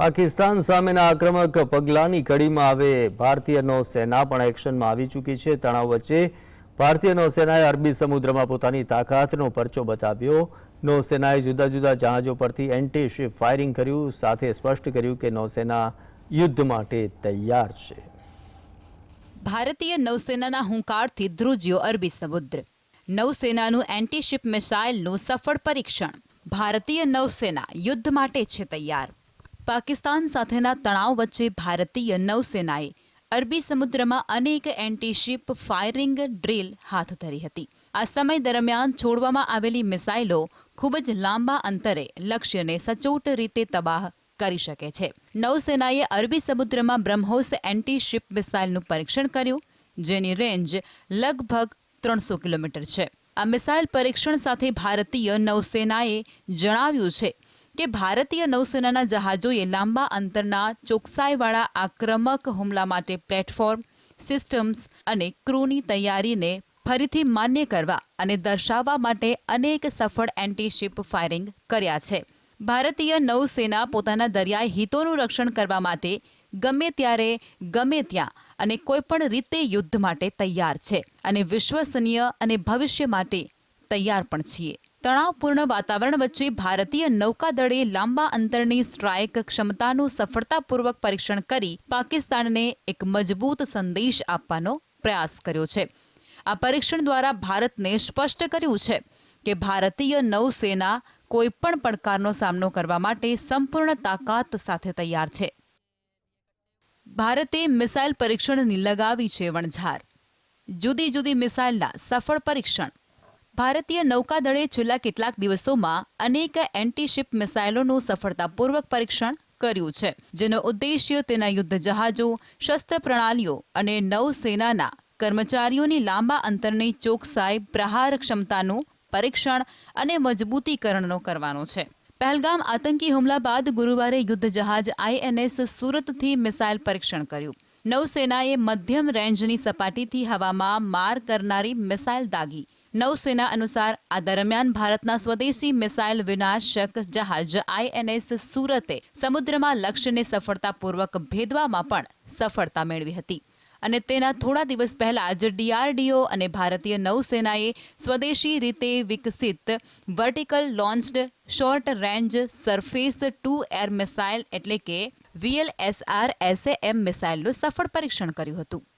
પાકિસ્તાન સામેના આક્રમક પગલાંની કડીમાં હવે ભારતીય નૌસેના પણ એક્શનમાં આવી ચૂકી છે. તણાવ વચ્ચે ભારતીય નૌસેનાએ અરબી સમુદ્રમાં પોતાની તાકાતનો પરચો બતાવ્યો. નૌસેનાએ જુદા જુદા જહાજો પરથી એન્ટી શિપ ફાયરિંગ કર્યું, સાથે સ્પષ્ટ કર્યું કે નૌસેના યુદ્ધ માટે તૈયાર છે. ભારતીય નૌસેનાના હુંકારથી ધ્રુજ્યો અરબી સમુદ્ર. નૌસેનાનું એન્ટીશિપ મિસાઇલનું સફળ પરીક્ષણ. ભારતીય નૌસેના યુદ્ધ માટે છે તૈયાર. પાકિસ્તાન સાથેના તણાવ વચ્ચે ભારતીય નૌસેનાએ અરબી સમુદ્રમાં અનેક એન્ટીશિપ ફાયરિંગ ડ્રીલ હાથ ધરી હતી. આ સમય દરમિયાન છોડવામાં આવેલી મિસાઇલો ખૂબ જ લાંબા અંતરે લક્ષ્યને સચોટ રીતે તબાહ કરી શકે છે. નૌસેનાએ અરબી સમુદ્રમાં બ્રહ્મોસ એન્ટી શિપ મિસાઇલનું પરીક્ષણ કર્યું, જેની રેન્જ લગભગ ત્રણસો કિલોમીટર છે. આ મિસાઇલ પરીક્ષણ સાથે ભારતીય નૌસેનાએ જણાવ્યું છે કે ભારતીય નૌસેનાના જહાજોએ લાંબા અંતરના ચોકસાઈવાળા આક્રમક હુમલા માટે પ્લેટફોર્મ, સિસ્ટમ્સ અને ક્રૂની તૈયારીને ફરીથી માન્ય કરવા અને દર્શાવવા માટે અનેક સફળ એન્ટી શિપ ફાયરિંગ કર્યા છે. ભારતીય નૌસેના પોતાના દરિયાઈ હિતોનું રક્ષણ કરવા માટે ગમે ત્યારે, ગમે ત્યાં અને કોઈપણ રીતે યુદ્ધ માટે તૈયાર છે અને વિશ્વસનીય અને ભવિષ્ય માટે તૈયાર પણ છીએ. તણાવપૂર્ણ વાતાવરણ વચ્ચે ભારતીય નૌકાદળે લાંબા અંતરની સ્ટ્રાઇક ક્ષમતાનું સફળતાપૂર્વક પરીક્ષણ કરી પાકિસ્તાનને એક મજબૂત સંદેશ આપવાનો પ્રયાસ કર્યો છે. આ પરીક્ષણ દ્વારા ભારતને સ્પષ્ટ કર્યું છે કે ભારતીય નૌસેના કોઈપણ પડકારનો સામનો કરવા માટે સંપૂર્ણ તાકાત સાથે તૈયાર છે. ભારતે મિસાઇલ પરીક્ષણની લગાવી છે વણઝાર. જુદી જુદી મિસાઇલના સફળ પરીક્ષણ ભારતીય નૌકાદળે છેલ્લા કેટલાક દિવસોમાં અનેક એન્ટીશિપ મિસાઇલોનું સફળતાપૂર્વક પરીક્ષણ કર્યું છે, જેનો ઉદ્દેશ્ય તેના યુદ્ધ જહાજો, શસ્ત્ર પ્રણાલીઓ અને નૌસેનાના કર્મચારીઓની લાંબા અંતરની ચોકસાઈ, પ્રહાર ક્ષમતાનું પરીક્ષણ અને મજબૂતીકરણનો કરવાનો છે. પહેલગામ આતંકી હુમલા બાદ ગુરુવારે યુદ્ધ જહાજ આઈએનએસ સુરતથી મિસાઇલ પરીક્ષણ કર્યું. નૌસેનાએ મધ્યમ રેન્જની સપાટીથી હવામાં માર કરનારી મિસાઇલ દાગી નૌસેના અનુસાર આ દરમિયાન ભારતના સ્વદેશી મિસાઇલ વિનાશક જહાજ આઈએનએસ સુરતે સમુદ્રમાં લક્ષ્યને સફળતાપૂર્વક ભેદવામાં પણ સફળતા મેળવી હતી. અને તેના થોડા દિવસ પહેલા જ ડીઆરડીઓ અને ભારતીય નૌસેનાએ સ્વદેશી રીતે વિકસિત vertical launched short range surface to air missile એટલે કે વીએલએસઆર એસએએમ મિસાઇલનું સફળ પરીક્ષણ કર્યું હતું.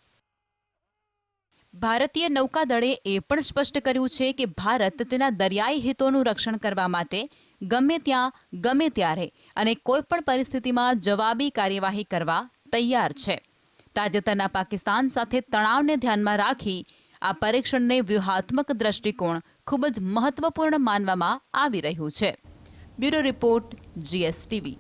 ભારતીય નૌકાદળે એ પણ સ્પષ્ટ કર્યું છે કે ભારત તેના દરિયાઈ હિતોનું રક્ષણ કરવા માટે ગમે ત્યાં, ગમે ત્યારે અને કોઈપણ પરિસ્થિતિમાં જવાબી કાર્યવાહી કરવા તૈયાર છે. તાજેતરના પાકિસ્તાન સાથે તણાવને ધ્યાનમાં રાખી આ પરીક્ષણને વ્યૂહાત્મક દ્રષ્ટિકોણ ખૂબ જ મહત્વપૂર્ણ માનવામાં આવી રહ્યું છે. Bureau report, GSTV.